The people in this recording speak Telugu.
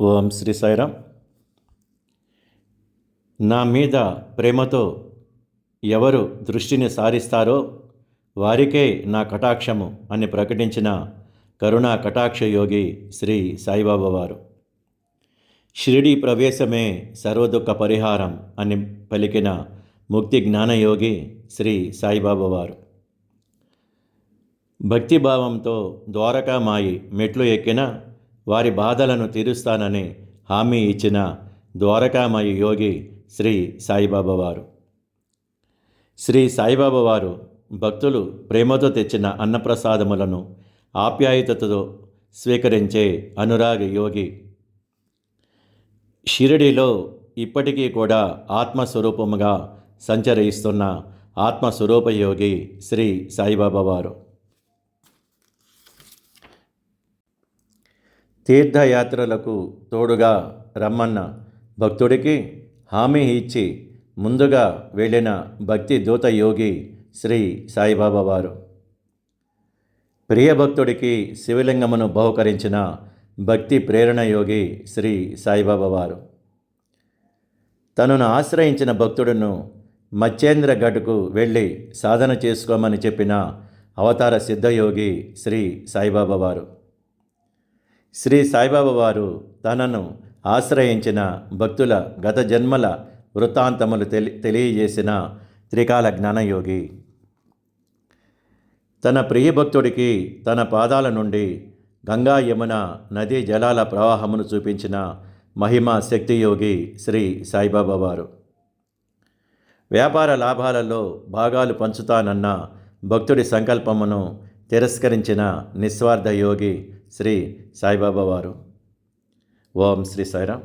ఓం శ్రీ సాయిరామ్ నా మీద ప్రేమతో ఎవరు దృష్టిని సారిస్తారో వారికే నా కటాక్షము అని ప్రకటించిన కరుణా కటాక్ష యోగి శ్రీ సాయిబాబా వారు. షిరిడి ప్రవేశమే సర్వదుఖ పరిహారం అని పలికిన ముక్తి జ్ఞానయోగి శ్రీ సాయిబాబా వారు. భక్తిభావంతో ద్వారకామాయి మెట్లు ఎక్కిన వారి బాధలను తీరుస్తానని హామీ ఇచ్చిన ద్వారకామయ యోగి శ్రీ సాయిబాబా వారు. శ్రీ సాయిబాబా వారు భక్తులు ప్రేమతో తెచ్చిన అన్నప్రసాదములను ఆప్యాయతతో స్వీకరించే అనురాగ యోగి. షిరిడిలో ఇప్పటికీ కూడా ఆత్మస్వరూపముగా సంచరిస్తున్న ఆత్మస్వరూపయోగి శ్రీ సాయిబాబా వారు. తీర్థయాత్రలకు తోడుగా రమ్మన్న భక్తుడికి హామీ ఇచ్చి ముందుగా వెళ్ళిన భక్తి దూత యోగి శ్రీ సాయిబాబా వారు. ప్రియ భక్తుడికి శివలింగమును బహుకరించిన భక్తి ప్రేరణ యోగి శ్రీ సాయిబాబా వారు. తనను ఆశ్రయించిన భక్తుడును మచ్చేంద్రగఢ్కు వెళ్ళి సాధన చేసుకోమని చెప్పిన అవతార సిద్ధయోగి శ్రీ సాయిబాబా వారు. శ్రీ సాయిబాబా వారు తనను ఆశ్రయించిన భక్తుల గత జన్మల వృత్తాంతములు తెలి తెలియజేసిన త్రికాల జ్ఞానయోగి. తన ప్రియ భక్తుడికి తన పాదాల నుండి గంగా యమున నదీ జలాల ప్రవాహమును చూపించిన మహిమా శక్తియోగి శ్రీ సాయిబాబా వారు. వ్యాపార లాభాలలో భాగాలు పంచుతానన్న భక్తుడి సంకల్పమును తిరస్కరించిన నిస్వార్థ యోగి శ్రీ సాయిబాబా వారు. ఓం శ్రీ సాయిరామ్.